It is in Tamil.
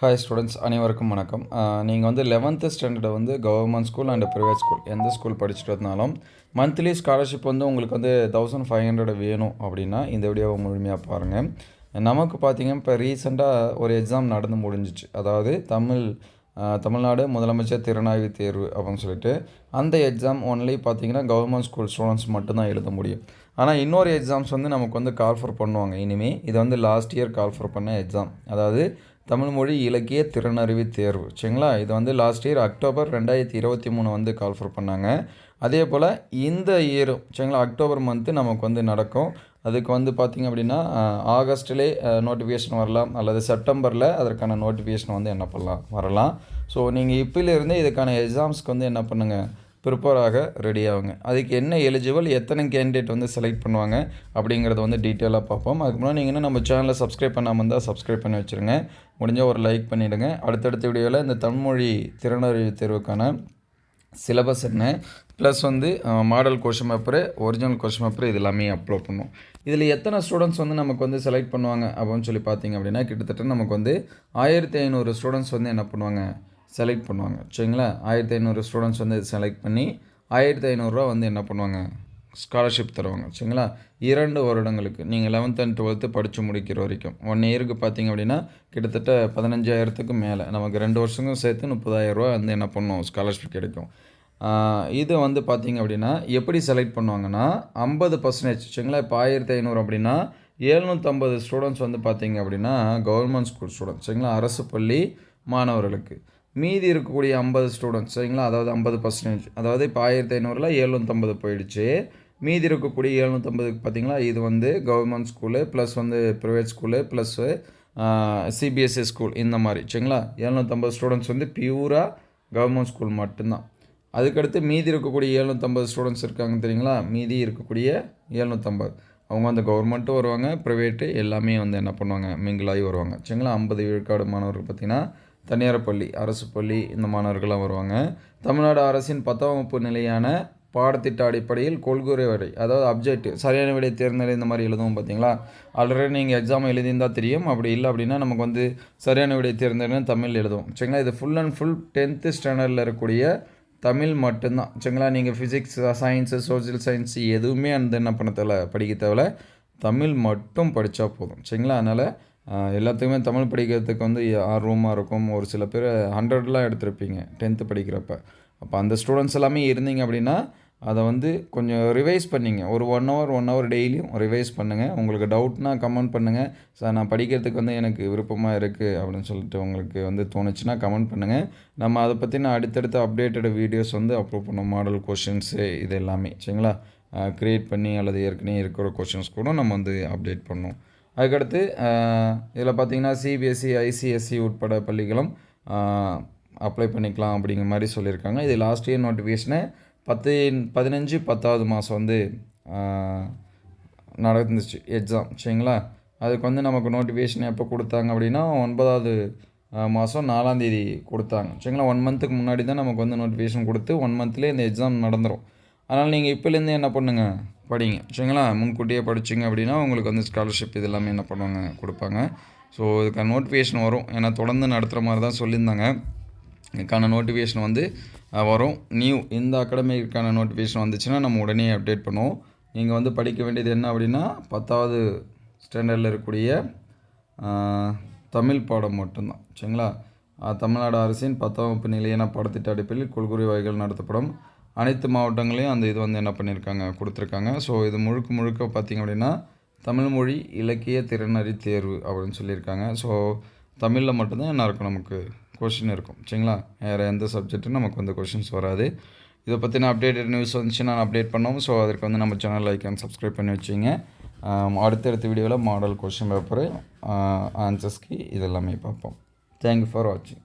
ஹாய் ஸ்டூடெண்ட்ஸ் அனைவருக்கும் வணக்கம். நீங்கள் வந்து லெவன்த்து ஸ்டாண்டர்டை வந்து government school and private school எந்த ஸ்கூல் படிச்சுட்டு வந்தாலும் மந்த்லி ஸ்காலர்ஷிப் வந்து உங்களுக்கு வந்து தௌசண்ட் ஃபைவ் ஹண்ட்ரட் வேணும் அப்படின்னா இந்த வீடியோவை முழுமையாக பாருங்கள் நமக்கு பார்த்தீங்கன்னா இப்போ ரீசெண்டாக ஒரு எக்ஸாம் நடந்து முடிஞ்சிச்சு. அதாவது தமிழ் தமிழ்நாடு முதலமைச்சர் திறனாய்வு தேர்வு அப்படின்னு சொல்லிட்டு அந்த எக்ஸாம் ஒன்லி பார்த்தீங்கன்னா கவர்மெண்ட் ஸ்கூல் ஸ்டூடெண்ட்ஸ் மட்டும்தான் எழுத முடியும். ஆனால் இன்னொரு எக்ஸாம்ஸ் வந்து நமக்கு வந்து கால்ஃபர் பண்ணுவாங்க. இனிமேல் இது வந்து last year call for exam அதாவது தமிழ் மொழி இலக்கிய திறனறிவு தேர்வு. சரிங்களா? இது வந்து லாஸ்ட் இயர் அக்டோபர் ரெண்டாயிரத்தி இருபத்தி மூணு வந்து கால்ஃபர் பண்ணாங்க. அதே போல் இந்த இயரும் சரிங்களா? அக்டோபர் மந்த்து நமக்கு வந்து நடக்கும். அதுக்கு வந்து பார்த்திங்க அப்படின்னா ஆகஸ்ட்லே நோட்டிஃபிகேஷன் வரலாம். அல்லது செப்டம்பரில் அதற்கான நோட்டிஃபிகேஷன் வந்து என்ன பண்ணலாம்? வரலாம். ஸோ நீங்கள் இப்போலேருந்தே இதுக்கான எக்ஸாம்ஸ்க்கு வந்து என்ன பண்ணுங்கள் ப்ரிப்பராக ரெடி ஆகுங்க அதுக்கு என்ன எலிஜிபிள் எத்தனை கேண்டிடேட் வந்து செலக்ட் பண்ணுவாங்க அப்படிங்கிறத வந்து டீட்டெயிலாக பார்ப்போம். அதுக்கு முன்னாடி நீங்கள் இன்னும் நம்ம சேனலை சப்ஸ்கிரைப் பண்ணாமல் இருந்தால் சப்ஸ்கிரைப் பண்ணி வச்சுருங்க. முடிஞ்சால் ஒரு லைக் பண்ணிவிடுங்க அடுத்தடுத்த வீடியோவில் இந்த தமிழ்மொழி திறனறிவு தேர்வுக்கான சிலபஸ் என்ன ப்ளஸ் வந்து model question paper original question paper இது எல்லாமே அப்லோட் பண்ணுவோம் இதில் எத்தனை ஸ்டூடெண்ட்ஸ் வந்து நமக்கு வந்து செலக்ட் பண்ணுவாங்க அப்படின்னு சொல்லி பார்த்தீங்க அப்படின்னா கிட்டத்தட்ட நமக்கு வந்து ஆயிரத்தி ஐநூறு ஸ்டூடெண்ட்ஸ் வந்து என்ன பண்ணுவாங்க? செலக்ட் பண்ணுவாங்க. சரிங்களா? ஆயிரத்தி ஐநூறு ஸ்டூடெண்ட்ஸ் வந்து செலக்ட் பண்ணி ஆயிரத்தி ஐநூறுரூவா வந்து என்ன பண்ணுவாங்க? ஸ்காலர்ஷிப் தருவாங்க. சரிங்களா? இரண்டு வருடங்களுக்கு நீங்கள் லெவன்த் அண்ட் டுவெல்த்து படித்து முடிக்கிற வரைக்கும். ஒன் இயருக்கு பார்த்தீங்க அப்படின்னா கிட்டத்தட்ட பதினஞ்சாயிரத்துக்கு மேலே. நமக்கு ரெண்டு வருஷங்களும் சேர்த்து முப்பதாயிரரூவா வந்து என்ன பண்ணும்? ஸ்காலர்ஷிப் கிடைக்கும். இது வந்து பார்த்தீங்க அப்படின்னா எப்படி செலக்ட் பண்ணுவாங்கன்னா ஐம்பது பர்சன்டேஜ் சரிங்களா? இப்போ ஆயிரத்தி ஐநூறு அப்படின்னா ஏழ்நூற்றம்பது ஸ்டூடெண்ட்ஸ் வந்து பார்த்தீங்க அப்படின்னா கவர்மெண்ட் ஸ்கூல் ஸ்டூடெண்ட்ஸ் சரிங்களா? அரசு பள்ளி மாணவர்களுக்கு. மீதி இருக்கக்கூடிய ஐம்பது ஸ்டூடெண்ட்ஸ் சரிங்களா? அதாவது ஐம்பது பர்சன்டேஜ் அதாவது இப்போ ஆயிரத்தி ஐநூறில் எழுநூற்றம்பது போயிடுச்சு. மீதி இருக்கக்கூடிய எழுநூற்றம்பதுக்கு பார்த்தீங்களா இது வந்து கவர்மெண்ட் ஸ்கூலு ப்ளஸ் வந்து private school plus CBSE school இந்த மாதிரி சரிங்களா? எழுநூற்றம்பது ஸ்டூடெண்ட்ஸ் வந்து பியூராக கவர்மெண்ட் ஸ்கூல் மட்டும்தான். அதுக்கடுத்து மீதி இருக்கக்கூடிய எழுநூற்றம்பது ஸ்டூடெண்ட்ஸ் இருக்காங்க தெரியுங்களா? மீதி இருக்கக்கூடிய எழுநூற்றம்பது அவங்க வந்து கவர்மெண்ட்டும் வருவாங்க ப்ரைவேட்டு எல்லாமே வந்து என்ன பண்ணுவாங்க மிங்கிளாகி வருவாங்க சரிங்களா? ஐம்பது விழுக்காடு மாணவர்கள் பார்த்திங்கன்னா தனியார் பள்ளி அரசு பள்ளி இந்த மாணவர்கள்லாம் வருவாங்க. தமிழ்நாடு அரசின் பத்தாம் வகுப்பு நிலையான பாடத்திட்ட அடிப்படையில் கொள்குறை வரை அதாவது அப்ஜெக்டிவ் சரியான விடை தேர்ந்தெடு இந்த மாதிரி எழுதுவோம் பார்த்தீங்களா? ஆல்ரெடி நீங்கள் எக்ஸாம் எழுதியிருந்தால் தெரியும். அப்படி இல்லை அப்படின்னா நமக்கு வந்து சரியான விடை தேர்ந்தெடுன்னு தமிழ் எழுதுவோம். சரிங்களா? இது ஃபுல் அண்ட் ஃபுல் டென்த்து ஸ்டாண்டர்டில் இருக்கக்கூடிய தமிழ் மட்டும்தான். சரிங்களா? நீங்கள் ஃபிசிக்ஸ் சயின்ஸு சோஷியல் சயின்ஸ் எதுவுமே அந்த என்ன பண்ண தேவை படிக்க தேவையில்ல. தமிழ் மட்டும் படித்தா போதும். சரிங்களா? அதனால் எல்லாத்துக்குமே தமிழ் படிக்கிறதுக்கு வந்து ஆர்வமாக இருக்கும். ஒரு சில பேர் ஹண்ட்ரட்லாம் எடுத்திருப்பீங்க டென்த்து படிக்கிறப்ப. அப்போ அந்த ஸ்டூடெண்ட்ஸ் எல்லாமே இருந்தீங்க அப்படின்னா அதை வந்து கொஞ்சம் ரிவைஸ் பண்ணிங்க. ஒரு ஒன் ஹவர் ஒன் ஹவர் டெய்லியும் ரிவைஸ் பண்ணுங்கள் உங்களுக்கு டவுட்னா கமெண்ட் பண்ணுங்கள் சார் நான் படிக்கிறதுக்கு வந்து எனக்கு விருப்பமாக இருக்குது அப்படின்னு சொல்லிட்டு உங்களுக்கு வந்து தோணுச்சுன்னா கமெண்ட் பண்ணுங்கள் நம்ம அதை பற்றின அடுத்தடுத்த அப்டேட்டட் வீடியோஸ் வந்து அப்லோட் பண்ணோம். மாடல் கொஷின்ஸு இது எல்லாமே. சரிங்களா? க்ரியேட் பண்ணி அல்லது ஏற்கனவே இருக்கிற கொஷின்ஸ் கூட நம்ம வந்து அப்டேட் பண்ணுவோம் அதுக்கடுத்து இதில் பார்த்தீங்கன்னா சிபிஎஸ்சி ஐசிஎஸ்சி உட்பட பள்ளிகளும் அப்ளை பண்ணிக்கலாம் அப்படிங்கிற மாதிரி சொல்லியிருக்காங்க. இது லாஸ்ட் இயர் நோட்டிஃபிகேஷனை பத்து பதினஞ்சு பத்தாவது மாதம் வந்து நடந்துச்சு எக்ஸாம் சரிங்களா? அதுக்கு வந்து நமக்கு நோட்டிஃபிகேஷன் எப்போ கொடுத்தாங்க அப்படின்னா ஒன்பதாவது மாதம் நாலாந்தேதி கொடுத்தாங்க. சரிங்களா? ஒன் மந்த்துக்கு முன்னாடி தான் நமக்கு வந்து நோட்டிஃபிகேஷன் கொடுத்து ஒன் மந்த்லேயே இந்த எக்ஸாம் நடந்துடும் அதனால் நீங்கள் இப்போலேருந்து என்ன பண்ணுங்கள் படிங்க. சரிங்களா? முன்கூட்டியே படிச்சிங்க அப்படின்னா உங்களுக்கு வந்து ஸ்காலர்ஷிப் இது எல்லாமே என்ன பண்ணுவாங்க? கொடுப்பாங்க. ஸோ இதுக்கான நோட்டிஃபிகேஷன் வரும். ஏன்னா தொடர்ந்து நடத்துகிற மாதிரி தான் சொல்லியிருந்தாங்க. இதுக்கான நோட்டிஃபிகேஷன் வந்து வரும். நியூ இந்த அகாடமிக்கான நோட்டிஃபிகேஷன் வந்துச்சுன்னா நம்ம உடனே அப்டேட் பண்ணுவோம். நீங்கள் வந்து படிக்க வேண்டியது என்ன அப்படின்னா பத்தாவது ஸ்டாண்டர்டில் இருக்கக்கூடிய தமிழ் பாடம் மட்டும்தான். சரிங்களா? தமிழ்நாடு அரசின் பத்தாம் வகுப்பு நிலையான பாடத்திட்ட அடிப்பில் கொள்குறி வகைகள் நடத்தப்படும். அனைத்து மாவட்டங்களையும் அந்த இது வந்து என்ன பண்ணியிருக்காங்க கொடுத்துருக்காங்க. ஸோ இது முழுக்க முழுக்க பார்த்திங்க அப்படின்னா தமிழ்மொழி இலக்கிய திறனறி தேர்வு அப்படின்னு சொல்லியிருக்காங்க. ஸோ தமிழில் மட்டும்தான் என்ன இருக்கும் நமக்கு? கொஷின் இருக்கும். சரிங்களா? வேறு எந்த சப்ஜெக்ட்டும் நமக்கு வந்து கொஷின்ஸ் வராது. இதை பற்றின அப்டேட்டட் நியூஸ் வந்துச்சுன்னா நான் அப்டேட் பண்ணோம் ஸோ அதற்கு வந்து நம்ம சேனல் லைக் அண்ட் சப்ஸ்கிரைப் பண்ணி வச்சிங்க. அடுத்தடுத்த வீடியோவில் மாடல் கொஷின் பேப்பரு ஆன்சர்ஸ்க்கு இதெல்லாமே பார்ப்போம். தேங்க்யூ ஃபார் வாட்சிங்